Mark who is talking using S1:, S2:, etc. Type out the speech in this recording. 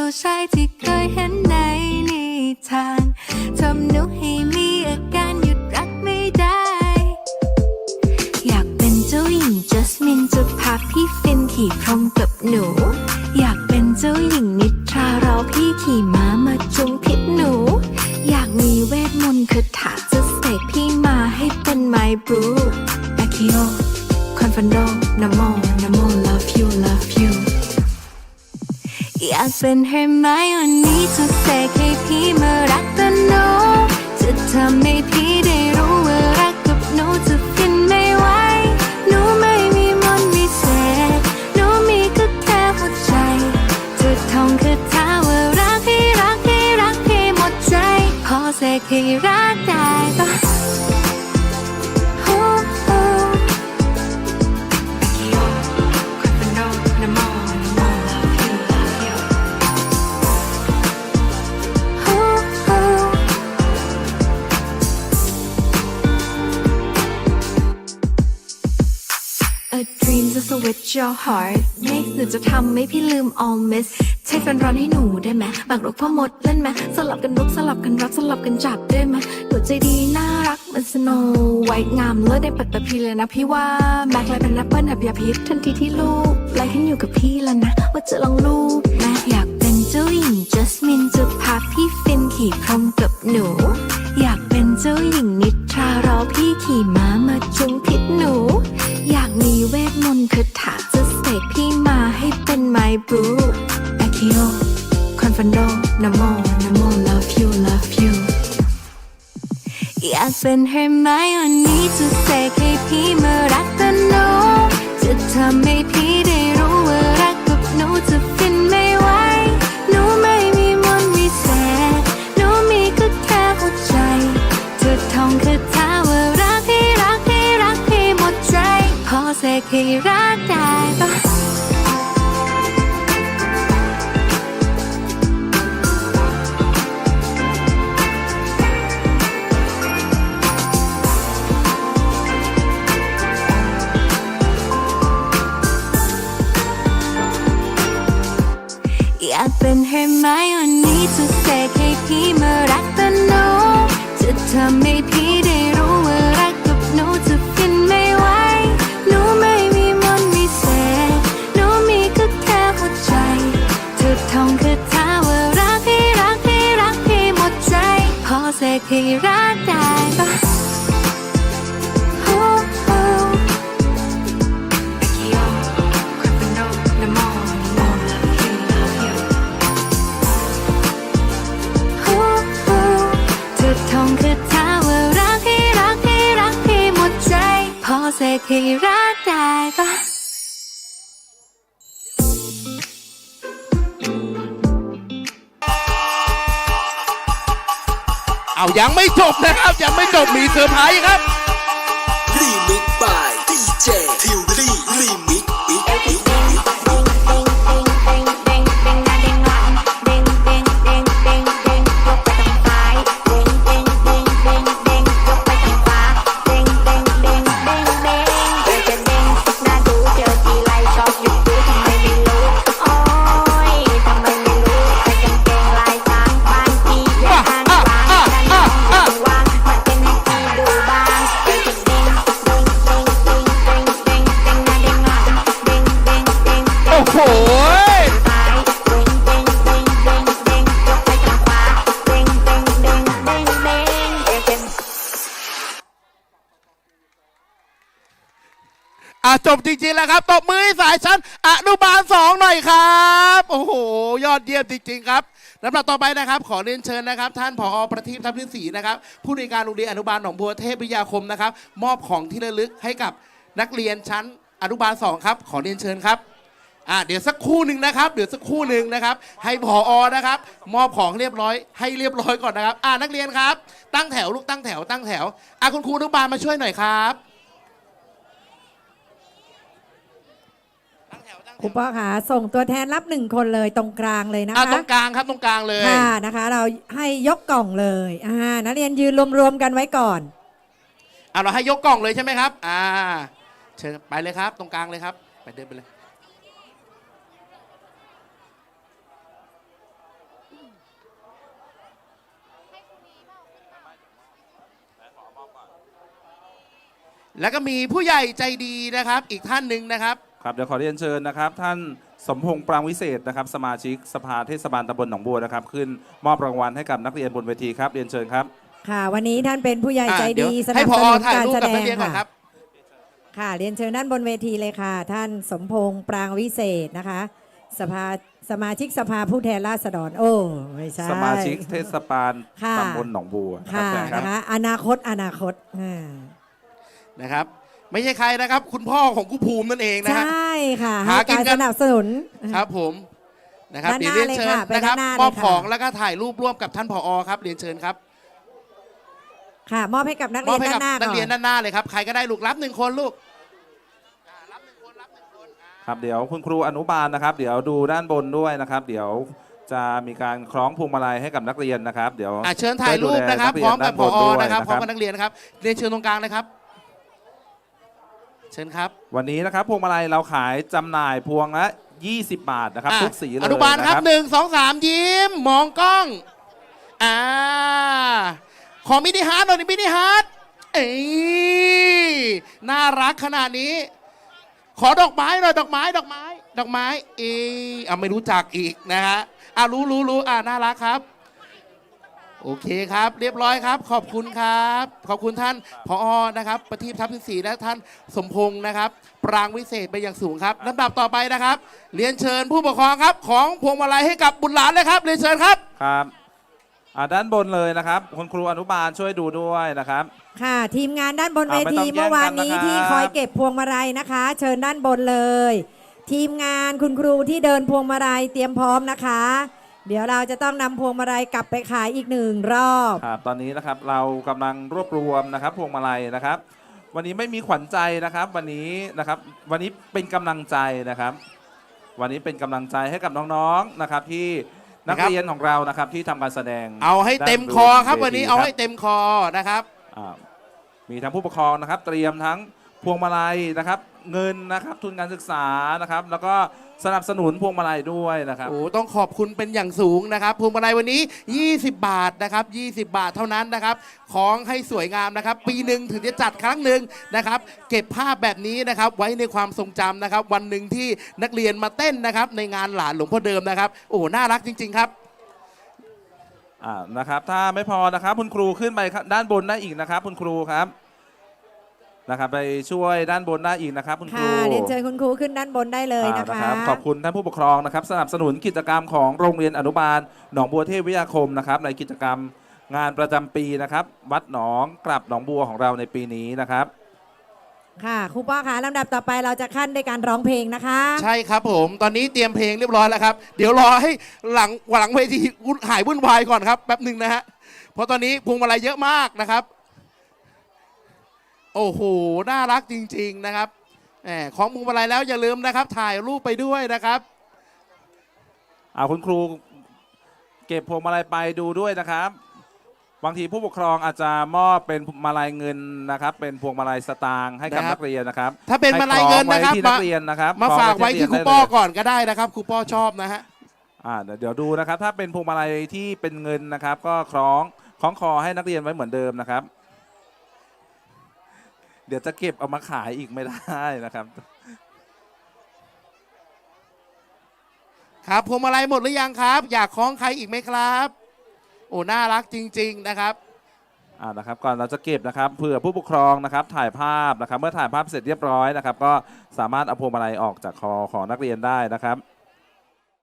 S1: ผู้ชายที่เคยเห็นในนิทานทำหนูให้มีอาการหยุดรักไม่ได้ อยากเป็นเจ้าหญิงจัสมินจะพาพี่ฟินขี่พรมกับหนู อยากเป็นเจ้าหญิงนิทราเราพี่ขี่ม้ามาจุงพิษหนู อยากมีเวทมนต์คาถา เป็นเฮอร์ไมโอนี่จะเสก A dream to switch your heart ไม่หนูจะทำให้พี่ลืม all miss ใช้แฟนร้อนให้หนูได้ไหมบางรกพ่อมดเล่นไหมสลับกันรุกสลับกันรักสลับกันจับได้ไหมหนูใจดีน่ารักเหมันสโนไวท์งามเลิศในปัตตภีเลยนะพี่ว่าแม็กเลยเป็นแอปเปิลแบบยาพิษทันทีที่ลูกไล่ขึ้นอยู่กับพี่แล้วนะ ว่าจะลองลูกแม่อยากเป็นเจ้าหญิงจัสมินจะพาพี่ฟินขี่พรหมกับหนู อาคิโอคอนฟันโดนะโมนะโม love you love you อยากเป็นเฮอร์ไมโอนี่จะเสกให้พี่มารักกันหนูจะทำให้พี่ได้รู้ว่ารักกับหนูจะฟินไม่ไหวหนูไม่มีมนต์วิเศษหนูมีก็แค่หัวใจจะท่องคาถาว่ารักให้รักให้รักให้หมดใจ พอเสกให้รักได้ปะ ให้รักได้ปะโอ้โอ้นะโมนะโม love you love you โอ้โอ้จะท่องคาถาว่ารักให้รักให้รักให้หมดใจ พอเสกให้รัก
S2: เอายังไม่จบนะครับ ยังไม่จบมีเซอร์ไพรส์ครับ
S3: รีมิกบายดีเจทิวรี่รีมิ
S2: อะจบจริงๆแล้วครับตบมือให้สายชั้นอนุบาลสองหน่อยครับ โอ้โห ยอดเยี่ยมจริงๆครับลำดับต่อไปนะครับ ขอเรียนเชิญนะครับ ท่านผอประทีปทัพทิศศรีนะครับ ผู้ในวยการโรงเรียนอนุบาลหนองบัวเทพวิทยาคมนะครับ มอบของที่ระลึกให้กับนักเรียนชั้นอนุบาลสองครับ ขอเรียนเชิญครับอะเดี๋ยวสักครู่หนึ่งนะครับ เดี๋ยวสักครู่หนึ่งนะครับ ให้ผอนะครับ มอบของเรียบร้อย ให้เรียบร้อยก่อนนะครับ อะนักเรียนครับ ตั้งแถวลูกตั้งแถวตั้งแถวอะคุณครูอนุบาลมาช่วยหน่อยครับ
S4: ครูป๊อค่ะส่งตัวแทนรับหนึ่งคนเลยตรงกลางเลยนะ
S2: อะตรงกลางครับตรงกลางเลย
S4: ค่ะนะคะ เราให้ยกกล่องเลยอ่านักเรียนยืนรวมๆกันไว้ก่อน
S2: อะเราให้ยกกล่องเลยใช่ไหมครับ อ่า เชิญไปเลยครับ ตรงกลางเลยครับ ไปเดินไปเลย แล้วก็มีผู้ใหญ่ใจดีนะครับ อีกท่านหนึ่งนะครับ
S5: ครับเดี๋ยวขอเรียนเชิญนะครับ ท่านสมพงษ์ปรางวิเศษนะครับ สมาชิกสภาเทศบาลตำบลหนองบัวนะครับ ขึ้นมอบรางวัลให้กับนักเรียนบนเวทีครับ เรียนเชิญครับ
S4: ค่ะ วันนี้ท่านเป็นผู้ใหญ่ใจ
S2: อะเดี๋ยว
S4: ดีส
S2: ให้
S4: นับ
S2: พ
S4: ส
S2: อ
S4: นุน
S2: ถ่าย
S4: การ
S2: รูป
S4: แส
S2: กับ
S4: ด
S2: นัก
S4: ง
S2: เรียนก่อนค
S4: ค่ะ
S2: รับ
S4: ค่ะเรียนเชิญด้านบนเวทีเลยค่ะ ท่านสมพงษ์ปรางวิเศษนะคะ สภาสมาชิกสภาผู้แทนราษฎรโอ้ไม่ใช่
S5: สมาชิกเทศบาล
S4: ค่ะ
S5: ตำบลหนองบัวนะครั
S4: ค่ะ
S5: บเชิญครับ
S4: นะคะอนาคตอนาคตอ่า
S2: นะครับ ไม่ใช่ใครนะครับ คุณพ่อของกูภูมินั่นเองนะ
S4: ใช
S2: ฮะ่
S4: ค่ะ
S2: หา
S4: ให้
S2: กิน
S4: การ
S2: กัน
S4: สนับสนุน
S2: ครับผมนะครับ
S4: ด้านห
S2: เดี๋ยว
S4: น้า
S2: เรียนเชิญ
S4: เลยค่ะไป
S2: นะครับ
S4: ด้านหน้าเลย
S2: มอบ
S4: ค่ะ
S2: ของแล้วก็ถ่ายรูปร่วมกับท่านผอครับเรียนเชิญครับ
S4: ค่ะ มอบให้กับนัก
S2: ม
S4: เรี
S2: อยบ
S4: น
S2: ให้
S4: ด้า
S2: กัน
S4: หน้า
S2: นัก
S4: ก่อ
S2: เรียน
S4: น
S2: ด้านหน้าเลยครับใครก็ได้ลูกรับหนึ่งคนลูก
S5: ครับเดี๋ยวคุณครูอนุบาลนะครับ เดี๋ยวดูด้านบนด้วยนะครับ เดี๋ยวจะมีการคล้องพวงมาลัยให้กับนักเรียนนะครับ เดี๋ยว
S2: อะเชิญถ่ายรูปนะครับ
S5: ช่วยดูแล
S2: พร้อมกับผ
S5: ด้าน
S2: อ
S5: ด้วย
S2: นะครับพร้อม
S5: นะ
S2: กับนักเรียนนะครับ เรียนเชิญตรงกลางเลยครับเชิญครับ
S5: วันนี้นะครับพวงมาลัยเราขายจำหน่ายพวงละ 20 บาทนะครับ
S2: อะ
S5: ทุกสีเลย
S2: อนุบาลครับ
S5: นะ
S2: หนึ่งสองสามยิ้ม มองกล้อง อ่า ขอมินิฮาร์ดหน่อยมินิฮาร์ดเอ้ยน่ารักขนาดนี้ ขอดอกไม้หน่อยดอกไม้ดอกไม้ ดอกไม้เอ้ยอะไม่รู้จักอีกนะฮะอะรู้รู้รู้อะน่ารักครับ โอเคครับ เรียบร้อยครับ ขอบคุณครับ ขอบคุณท่านพอนะครับประทีปทัพทิศศรีและท่านสมพงศ์นะครับ ปรางวิเศษไปอย่างสูงครับลำดับต่อไปนะครับ เรียนเชิญผู้ปกครองครับ ของพวงมาลัยให้กับบุตรหลานเลยครับ เรียนเชิญครับ
S5: ครับอ่าด้านบนเลยนะครับคุณครูอนุบาลช่วยดูด้วยนะครับ
S4: ค่ะ ทีมงานด้านบนเว
S5: อะไม่
S4: ที
S5: ต้องแย่งกัน
S4: เมื่อวานนี้
S5: นะครับ
S4: ที่คอยเก็บพวงมาลัยนะคะ เชิญด้านบนเลย ทีมงานคุณครูที่เดินพวงมาลัยเตรียมพร้อมนะคะ เดี๋ยวเราจะต้องนำพวงมาลัยกลับไปขายอีกหนึ่งรอบ
S5: ครับตอนนี้นะครับเรากำลังรวบรวมนะครับพวงมาลัยนะครับ วันนี้ไม่มีขวัญใจนะครับ วันนี้นะครับ วันนี้เป็นกำลังใจนะครับ วันนี้เป็นกำลังใจให้กับน้องๆนะครับ ที่นัก
S2: นะครับ
S5: เรียนของเรานะครับที่ทำการแสดง
S2: เอาให้เต็มคอครับ
S5: ด้
S2: วันนี้
S5: ว
S2: เอาให้เต็มคอนะครับ
S5: อ่ามีทั้งผู้ปกครองนะครับ เตรียมทั้ง พวงมาลัยนะครับ เงินนะครับทุนการศึกษานะครับ แล้วก็สนับสนุนพวงมาลัยด้วยนะครับ
S2: โอ้ต้องขอบคุณเป็นอย่างสูงนะครับพวงมาลัยวันนี้ 20 บาทนะครับ 20 บาทเท่านั้นนะครับ ของให้สวยงามนะครับ ปีหนึ่งถึงจะจัดครั้งหนึ่งนะครับ เก็บภาพแบบนี้นะครับ ไว้ในความทรงจำนะครับ วันหนึ่งที่นักเรียนมาเต้นนะครับ ในงานหลานหลวงพ่อเดิมนะครับ โอ้น่ารักจริง ๆ ครับ
S5: อ่านะครับ ถ้าไม่พอนะครับ คุณครูขึ้นไปครับด้านบนได้อีกนะครับ คุณครูครับ นะครับไปช่วยด้านบนได้อีกนะครับคุณครู
S4: ค่ะเรียนเชิญคุณครูขึ้นด้านบนได้เลย
S5: อ่า
S4: นะคะ
S5: รับขอบคุณท่านผู้ปกครองนะครับ สนับสนุนกิจกรรมของโรงเรียนอนุบาล หนองบัวเทพวิทยาคมนะครับในกิจกรรมงานประจำปีนะครับ วัดหนองกลับหนองบัวของเราในปีนี้นะครับ
S4: ค่ะครูป้อคะลำดับต่อไปเราจะขั้นด้วยการร้องเพลงนะคะ
S2: ใช่ครับผม ตอนนี้เตรียมเพลงเรียบร้อยแล้วครับ เดี๋ยวรอให้หลังหลังเวทีวุ่นหายวุ่นวายก่อนครับแป๊บหนึ่งนะฮะ เพราะตอนนี้พวงมาลัยเยอะมากนะครับ โอ้โห น่ารักจริง ๆนะครับแหมของพวงมาลัยแล้วอย่าลืมนะครับ ถ่ายรูปไปด้วยนะครับ
S5: เอาคุณครูเก็บพวงมาลัยไปดูด้วยนะครับ บางทีผู้ปกครองอาจจะมอบเป็นมาลัยเงินนะครับ เป็นพวงมาลัยสตางค์ให้กับ
S2: นะครับ
S5: นักเรียนนะครับ
S2: ถ้าเป็นมาลัยเงินนะครับ
S5: ให้คล้องไว้ที่นักเรียนนะครับ
S2: มา
S5: คล้อง
S2: ฝากไว้ที่ครู
S5: เรียน
S2: ป้อ
S5: ได้เลย
S2: ก่อนก็ได้นะครับครูป้อชอบนะฮะ
S5: อ่าเดี๋ยวเดี๋ยวดูนะครับ ถ้าเป็นพวงมาลัยที่เป็นเงินนะครับ ก็คล้องคล้องคอให้นักเรียนไว้เหมือนเดิมนะครับ เดี๋ยวจะเก็บเอามาขายอีกไม่ได้นะครับ
S2: ครับพวงมาลัยหมดหรือยังครับ อยากคล้องใครอีกไหมครับ โอ้น่ารักจริง ๆนะครับ
S5: อ่านะครับก่อนเราจะเก็บนะครับเผื่อผู้ปกครองนะครับถ่ายภาพนะครับ เมื่อถ่ายภาพเสร็จเรียบร้อยนะครับ ก็สามารถเอาพวงมาลัยออกจากคอของนักเรียนได้นะครับ